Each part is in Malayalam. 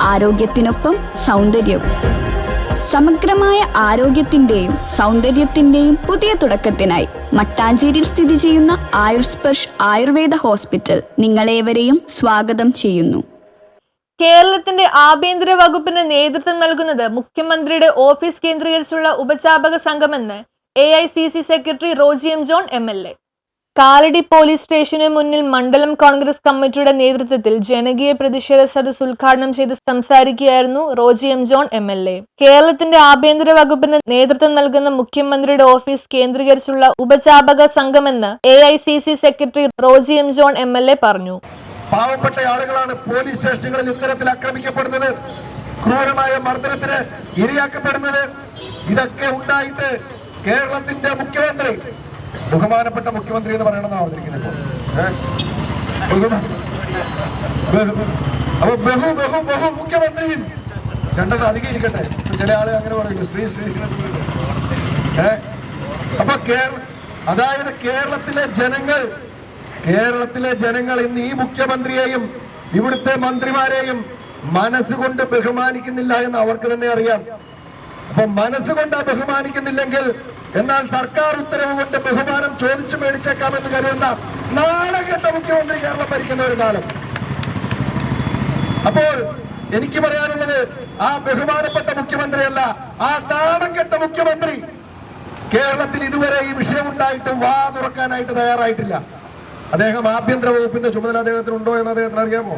ആരോഗ്യത്തിനൊപ്പം സൗന്ദര്യവും. സമഗ്രമായ ആരോഗ്യത്തിന്റെയും സൗന്ദര്യത്തിന്റെയും പുതിയ തുടക്കത്തിനായി മട്ടാഞ്ചേരിയിൽ സ്ഥിതി ചെയ്യുന്ന ആയുർസ്പർഷ് ആയുർവേദ ഹോസ്പിറ്റൽ നിങ്ങളേവരെയും സ്വാഗതം ചെയ്യുന്നു. കേരളത്തിന്റെ ആഭ്യന്തര വകുപ്പിന് നേതൃത്വം നൽകുന്നത് മുഖ്യമന്ത്രിയുടെ ഓഫീസ് കേന്ദ്രീകരിച്ചുള്ള ഉപചാപക സംഘമെന്ന് A secretary Roji M John A. Kalady police സ്റ്റേഷന് മുന്നിൽ മണ്ഡലം കോൺഗ്രസ് കമ്മിറ്റിയുടെ നേതൃത്വത്തിൽ ജനകീയ പ്രതിഷേധ സദസ് ഉദ്ഘാടനം ചെയ്ത് സംസാരിക്കുകയായിരുന്നു Roji M John M L A. കേരളത്തിന്റെ ആഭ്യന്തര വകുപ്പിന് നേതൃത്വം നൽകുന്ന മുഖ്യമന്ത്രിയുടെ ഓഫീസ് കേന്ദ്രീകരിച്ചുള്ള ഉപചാപക സംഘമെന്ന് A I C C secretary Roji M John M L A പറഞ്ഞു. പാവപ്പെട്ട ആളുകളാണ് പോലീസ് സ്റ്റേഷനുകളിൽ ഇത്തരത്തിൽ ആക്രമിക്കപ്പെടുന്നത്. ക്രൂരമായ മർദ്ദനത്തിന് ഇരയാക്കപ്പെടുന്നത്. ഇതൊക്കെ ഉണ്ടായിട്ട് കേരളത്തിന്റെ മുഖ്യമന്ത്രി ബഹുമാനപ്പെട്ട മുഖ്യമന്ത്രി എന്ന് പറയണമെന്നാണ് പറഞ്ഞിരിക്കുന്നത് ഇപ്പോൾ. അപ്പൊ ബഹു ബഹു ബഹു മുഖ്യമന്ത്രിയും രണ്ടെണ്ണം അധികം ഇരിക്കട്ടെ ചില ആളുകൾ അങ്ങനെ പറയുന്നു ശ്രീ ശ്രീ? അപ്പൊ കേരള അതായത് കേരളത്തിലെ ജനങ്ങൾ കേരളത്തിലെ ജനങ്ങൾ ഇന്ന് ഈ മുഖ്യമന്ത്രിയെയും ഇവിടുത്തെ മന്ത്രിമാരെയും മനസ്സുകൊണ്ട് ബഹുമാനിക്കുന്നില്ല എന്ന് അവർക്ക് തന്നെ അറിയാം. അപ്പൊ മനസ്സുകൊണ്ട് ബഹുമാനിക്കുന്നില്ലെങ്കിൽ എന്നാൽ സർക്കാർ ഉത്തരവ് കൊണ്ട് ബഹുമാനം ചോദിച്ചു മേടിച്ചേക്കാമെന്ന് കരുതുന്ന നാളെകെട്ട മുഖ്യമന്ത്രി കേരളം ഭരിക്കുന്ന ഒരു കാലം. അപ്പോൾ എനിക്ക് പറയാനുള്ളത് ആ ബഹുമാനപ്പെട്ട മുഖ്യമന്ത്രിയല്ല ആ നാണം കെട്ട മുഖ്യമന്ത്രി കേരളത്തിൽ ഇതുവരെ ഈ വിഷയമുണ്ടായിട്ടും വാ തുറക്കാനായിട്ട് തയ്യാറായിട്ടില്ല. അദ്ദേഹം ആഭ്യന്തര വകുപ്പിന്റെ ചുമതല അദ്ദേഹത്തിന് ഉണ്ടോ എന്ന് അദ്ദേഹത്തിന് അറിയാമോ?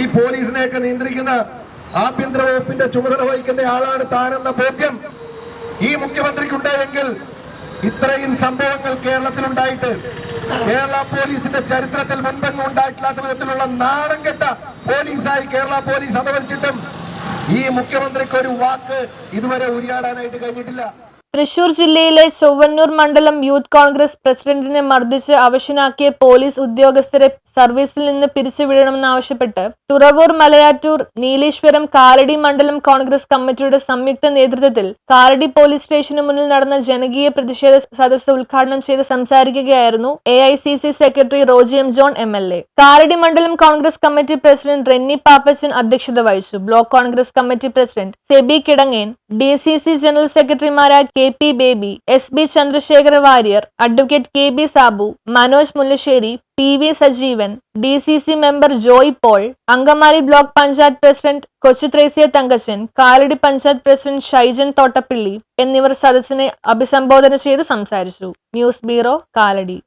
ഈ പോലീസിനെയൊക്കെ നിയന്ത്രിക്കുന്ന ആഭ്യന്തര വകുപ്പിന്റെ ചുമതല വഹിക്കുന്ന ആളാണ് താനെന്ന ബോധ്യം ഈ മുഖ്യമന്ത്രിക്ക് ഉണ്ടായെങ്കിൽ ഇത്രയും സംഭവങ്ങൾ കേരളത്തിലുണ്ടായിട്ട് കേരള പോലീസിന്റെ ചരിത്രത്തിൽ മുൻപെങ്ങും ഉണ്ടായിട്ടില്ലാത്ത വിധത്തിലുള്ള നാണം കെട്ട പോലീസായി കേരള പോലീസ് അതവലിച്ചിട്ടും ഈ മുഖ്യമന്ത്രിക്ക് ഒരു വാക്ക് ഇതുവരെ ഉരിയാടാനായിട്ട് കഴിഞ്ഞിട്ടില്ല. തൃശൂർ ജില്ലയിലെ ചൊവ്വന്നൂർ മണ്ഡലം യൂത്ത് കോൺഗ്രസ് പ്രസിഡന്റിനെ മർദ്ദിച്ച് അവശനാക്കിയ പോലീസ് ഉദ്യോഗസ്ഥരെ സർവീസിൽ നിന്ന് പിരിച്ചുവിടണമെന്നാവശ്യപ്പെട്ട് തുറവൂർ മലയാറ്റൂർ നീലേശ്വരം കാലടി മണ്ഡലം കോൺഗ്രസ് കമ്മിറ്റിയുടെ സംയുക്ത നേതൃത്വത്തിൽ കാലടി പോലീസ് സ്റ്റേഷന് മുന്നിൽ നടന്ന ജനകീയ പ്രതിഷേധ സദസ്സ് ഉദ്ഘാടനം ചെയ്ത് സംസാരിക്കുകയായിരുന്നു A secretary Roji M John M L A. Kalady മണ്ഡലം കോൺഗ്രസ് കമ്മിറ്റി പ്രസിഡന്റ് റെന്നി പാപ്പച്ചൻ അധ്യക്ഷത വഹിച്ചു. Block Congress committee president Seby Kidangen D general സെക്രട്ടറിമാരായ K P Baby S B Chandrasekhara Warrier advocate K B Sabu Manoj Mullassery P V Sajeevan D C C member Joy Paul Angamaly block panchayat president Kochu Thresia Thankachan Kalady panchayat president Shaijan Thottappilly എന്നിവർ സദസ്സിനെ അഭിസംബോധന ചെയ്ത് സംസാരിച്ചു. News bureau Kalady.